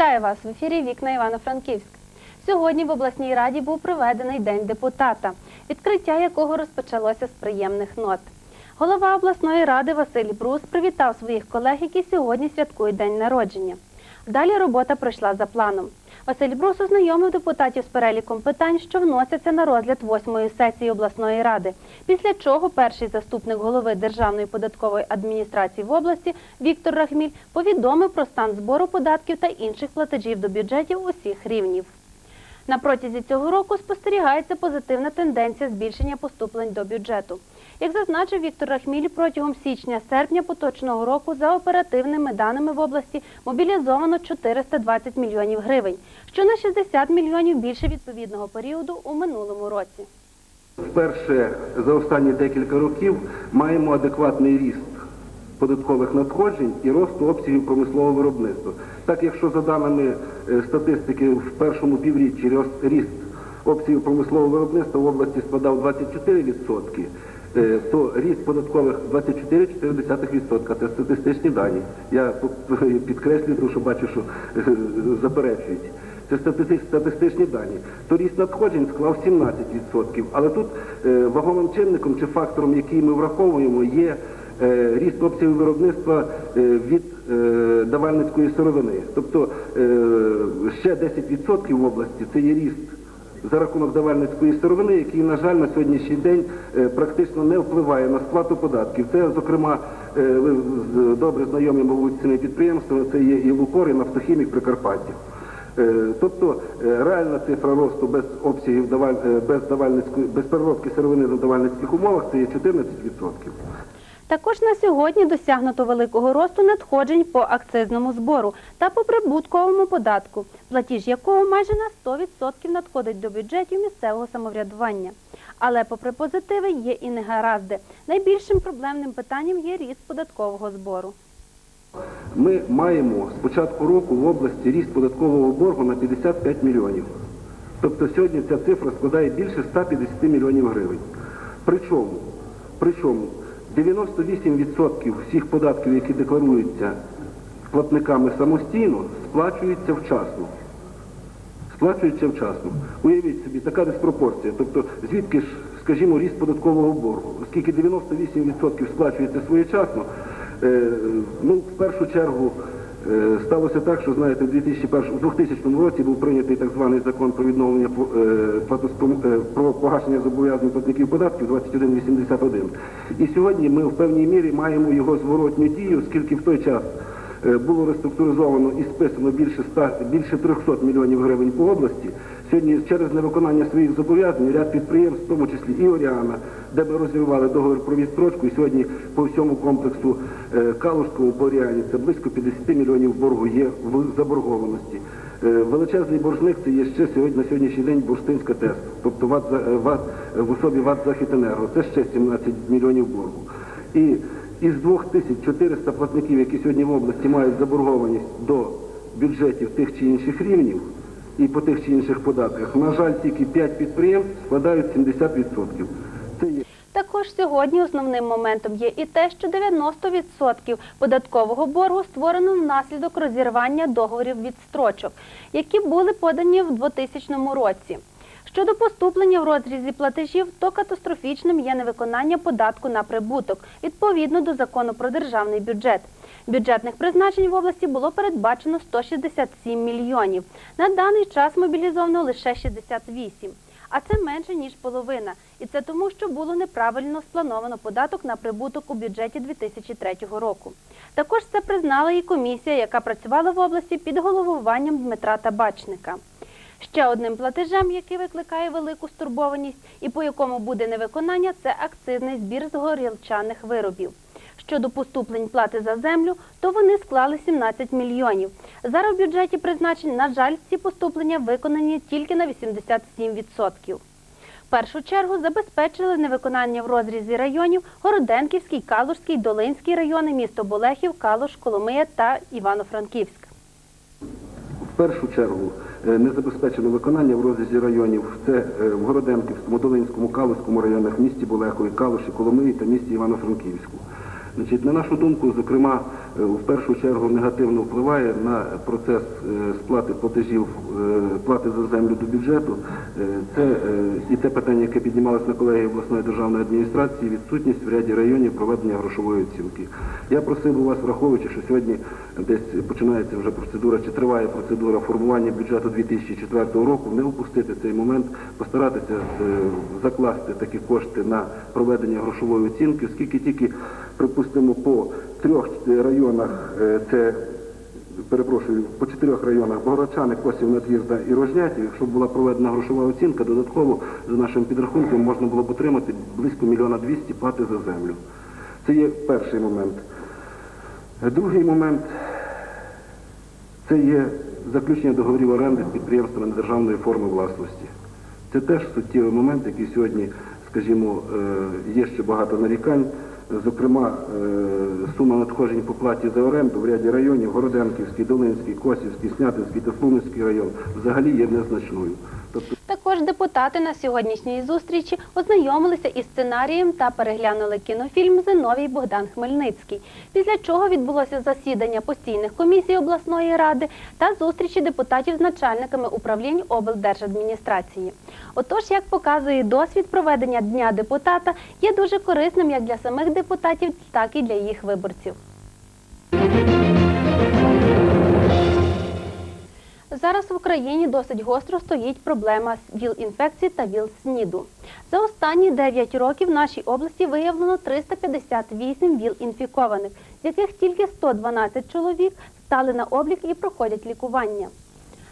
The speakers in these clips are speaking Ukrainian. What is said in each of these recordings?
Вітаю вас в ефірі Вікна Івано-Франківськ. Сьогодні в обласній раді був проведений День депутата, відкриття якого розпочалося з приємних нот. Голова обласної ради Василь Брус привітав своїх колег, які сьогодні святкують день народження. Далі робота пройшла за планом. Василь Брус ознайомив депутатів з переліком питань, що вносяться на розгляд восьмої сесії обласної ради. Після чого перший заступник голови Державної податкової адміністрації в області Віктор Рахміль повідомив про стан збору податків та інших платежів до бюджетів усіх рівнів. На протязі цього року спостерігається позитивна тенденція збільшення поступлень до бюджету. Як зазначив Віктор Рахміль, протягом січня-серпня поточного року за оперативними даними в області мобілізовано 420 мільйонів гривень, що на 60 мільйонів більше відповідного періоду у минулому році. Вперше за останні декілька років маємо адекватний ріст податкових надходжень і росту обсягів промислового виробництва. Так, якщо за даними е, статистики в першому півріччі ріст обсягів промислового виробництва в області складав 24%, е, то ріст податкових 24,4%. Це статистичні дані. Я підкреслюю, тому що бачу, що заперечують. Це статистичні дані. То ріст надходжень склав 17%. Але тут е, вагомим чинником чи фактором, який ми враховуємо, є ріст обсягів виробництва е, від е, давальницької сировини. Тобто е, ще 10% в області це є ріст за рахунок давальницької сировини, який, на жаль, на сьогоднішній день е, практично не впливає на сплату податків. Це, зокрема, е, ви добре знайомі, мабуть, цими підприємствами, це є і Лукор, і Нафтохімік Прикарпаття. Е, Тобто е, реальна цифра росту без обсягів е, без без переробки сировини на давальницьких умовах це є 14%. Також на сьогодні досягнуто великого росту надходжень по акцизному збору та по прибутковому податку, платіж якого майже на 100% надходить до бюджетів місцевого самоврядування. Але попри позитиви є і негаразди. Найбільшим проблемним питанням є ріст податкового збору. Ми маємо з початку року в області ріст податкового боргу на 55 мільйонів. Тобто сьогодні ця цифра складає більше 150 мільйонів гривень. Причому, причому 98% всіх податків, які декларуються платниками самостійно, сплачуються вчасно. Сплачуються вчасно. Уявіть собі, така диспропорція. Тобто, звідки ж, скажімо, ріст податкового боргу? Оскільки 98% сплачується своєчасно, е, ну, в першу чергу сталося так, що, знаєте, в 2001, в 2000 році був прийнятий так званий закон про відновлення е, е, про погашення зобов'язань платників податків 2181. І сьогодні ми в певній мірі маємо його зворотню дію, оскільки в той час Е, було реструктуризовано і списано більше 100, більше 300 мільйонів гривень по області. Сьогодні через невиконання своїх зобов'язань ряд підприємств, в тому числі і Оріана, де ми розірвали договір про відстрочку, і сьогодні по всьому комплексу е, Калужському по Оріані це близько 50 мільйонів боргу є в заборгованості. Е, Величезний боржник це є ще сьогодні на сьогоднішній день бурштинська ТЕС, тобто За- е, ВАТ е, в особі ВАТ Західенерго. Це ще 17 мільйонів боргу. І із 2400 платників, які сьогодні в області мають заборгованість до бюджетів тих чи інших рівнів і по тих чи інших податках, на жаль, тільки 5 підприємств складають 70%. Це Також сьогодні основним моментом є і те, що 90% податкового боргу створено внаслідок розірвання договорів відстрочок, які були подані в 2000 році. Щодо поступлення в розрізі платежів, то катастрофічним є невиконання податку на прибуток відповідно до закону про державний бюджет. Бюджетних призначень в області було передбачено 167 мільйонів. На даний час мобілізовано лише 68. А це менше ніж половина, і це тому, що було неправильно сплановано податок на прибуток у бюджеті 2003 року. Також це признала і комісія, яка працювала в області під головуванням Дмитра Табачника. Ще одним платежем, який викликає велику стурбованість і по якому буде невиконання, це акцизний збір з горілчаних виробів. Щодо поступлень плати за землю, то вони склали 17 мільйонів. Зараз в бюджеті призначень, на жаль, ці поступлення виконані тільки на 87%. В першу чергу забезпечили невиконання в розрізі районів Городенківський, Калужський, Долинський райони, місто Болехів, Калуш, Коломия та Івано-Франківськ. в першу чергу не забезпечено виконання в розрізі районів. Це е, в Городенківському, Долинському, Калуському районах, місті Болехові, Калуші, Коломиї та місті Івано-Франківську. Значить, на нашу думку, зокрема, е, в першу чергу негативно впливає на процес е, сплати платежів е, плати за землю до бюджету. Це і те питання, яке піднімалось на колегії обласної державної адміністрації, відсутність в ряді районів проведення грошової оцінки. Я просив би вас, враховуючи, що сьогодні десь починається вже процедура, чи триває процедура формування бюджету 2004 року, не упустити цей момент, постаратися закласти такі кошти на проведення грошової оцінки, оскільки тільки, припустимо, по трьох районах е, це перепрошую, по чотирьох районах Богородчани, Косів, Надвірда і Рожнятів, якщо була проведена грошова оцінка, додатково за нашим підрахунком можна було б отримати близько мільйона двісті плати за землю. Це є перший момент. Другий момент це є заключення договорів оренди з підприємствами державної форми власності. Це теж суттєвий момент, який сьогодні, скажімо, е, є ще багато нарікань. Зокрема, е, сума надходжень по платі за оренду в ряді районів Городенківський, Долинський, Косівський, Снятинський та Слунський район взагалі є незначною. Також депутати на сьогоднішній зустрічі ознайомилися із сценарієм та переглянули кінофільм Зиновій Богдан Хмельницький. Після чого відбулося засідання постійних комісій обласної ради та зустрічі депутатів з начальниками управлінь облдержадміністрації. Отож, як показує досвід проведення дня депутата, є дуже корисним як для самих депутатів, так і для їх виборців. Зараз в Україні досить гостро стоїть проблема з ВІЛ-інфекції та ВІЛ-СНІДу. За останні 9 років в нашій області виявлено 358 ВІЛ-інфікованих, з яких тільки 112 чоловік стали на облік і проходять лікування.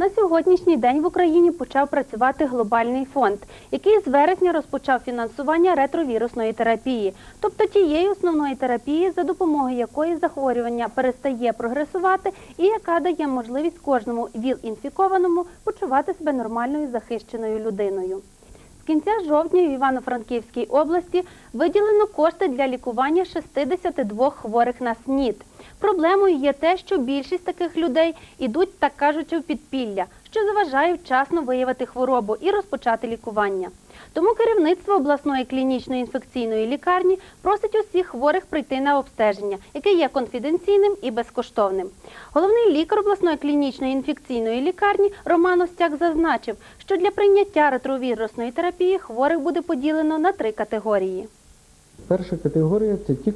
На сьогоднішній день в Україні почав працювати глобальний фонд, який з вересня розпочав фінансування ретровірусної терапії, тобто тієї основної терапії, за допомогою якої захворювання перестає прогресувати і яка дає можливість кожному ВІЛ-інфікованому почувати себе нормальною захищеною людиною. З кінця жовтня в Івано-Франківській області виділено кошти для лікування 62 хворих на СНІД. Проблемою є те, що більшість таких людей ідуть, так кажучи, в підпілля, що заважає вчасно виявити хворобу і розпочати лікування. Тому керівництво обласної клінічної інфекційної лікарні просить усіх хворих прийти на обстеження, яке є конфіденційним і безкоштовним. Головний лікар обласної клінічної інфекційної лікарні Роман Остяк зазначив, що для прийняття ретровірусної терапії хворих буде поділено на три категорії. Перша категорія це ті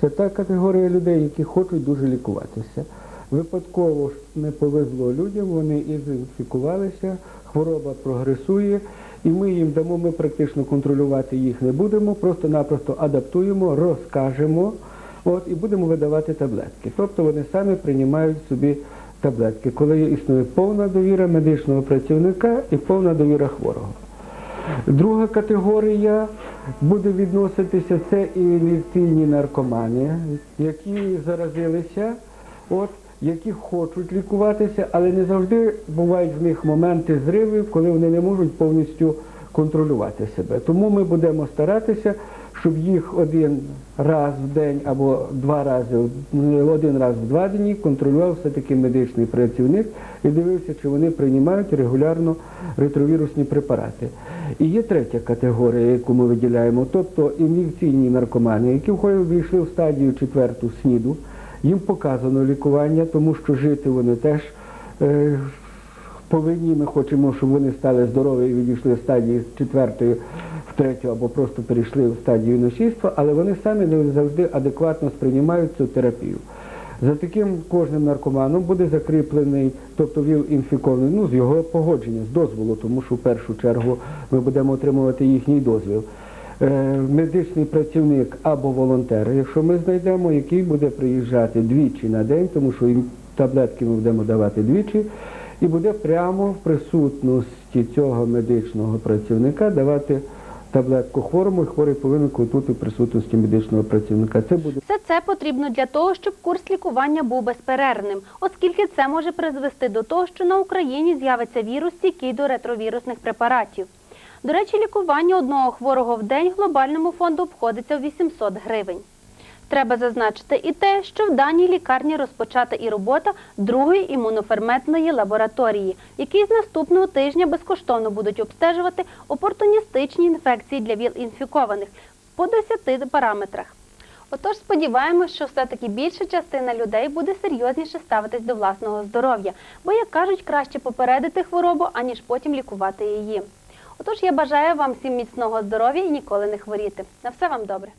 це та категорія людей, які хочуть дуже лікуватися. Випадково не повезло людям, вони інфікувалися, хвороба прогресує, і ми їм дамо, ми практично контролювати їх не будемо, просто-напросто адаптуємо, розкажемо от, і будемо видавати таблетки. Тобто вони самі приймають собі таблетки, коли існує повна довіра медичного працівника і повна довіра хворого. Друга категорія буде відноситися це і ін'єкційні наркомани, які заразилися, от, які хочуть лікуватися, але не завжди бувають в них моменти зривів, коли вони не можуть повністю контролювати себе. Тому ми будемо старатися, щоб їх один раз в день або два рази, один раз в два дні контролював все-таки медичний працівник і дивився, чи вони приймають регулярно ретровірусні препарати. І є третя категорія, яку ми виділяємо, тобто ін'єкційні наркомани, які війшли в стадію четверту СНІДу. Їм показано лікування, тому що жити вони теж е, повинні. Ми хочемо, щоб вони стали здорові і відійшли з стадії четвертої в третю або просто перейшли в стадію носійства, але вони самі не завжди адекватно сприймають цю терапію. За таким кожним наркоманом буде закріплений, тобто ВІЛ інфікований, ну з його погодження, з дозволу, тому що в першу чергу ми будемо отримувати їхній дозвіл. Е, Медичний працівник або волонтер, якщо ми знайдемо, який буде приїжджати двічі на день, тому що їм таблетки ми будемо давати двічі, і буде прямо в присутності цього медичного працівника давати таблетку хворому, і хворий повинен тут у присутності медичного працівника. Це буде Все це потрібно для того, щоб курс лікування був безперервним, оскільки це може призвести до того, що на Україні з'явиться вірус, стійкий до ретровірусних препаратів. До речі, лікування одного хворого в день глобальному фонду обходиться в 800 гривень. Треба зазначити і те, що в даній лікарні розпочата і робота другої імуноферментної лабораторії, які з наступного тижня безкоштовно будуть обстежувати опортуністичні інфекції для ВІЛ-інфікованих по 10 параметрах. Отож, сподіваємось, що все-таки більша частина людей буде серйозніше ставитись до власного здоров'я, бо, як кажуть, краще попередити хворобу, аніж потім лікувати її. Отож, я бажаю вам всім міцного здоров'я і ніколи не хворіти. На все вам добре.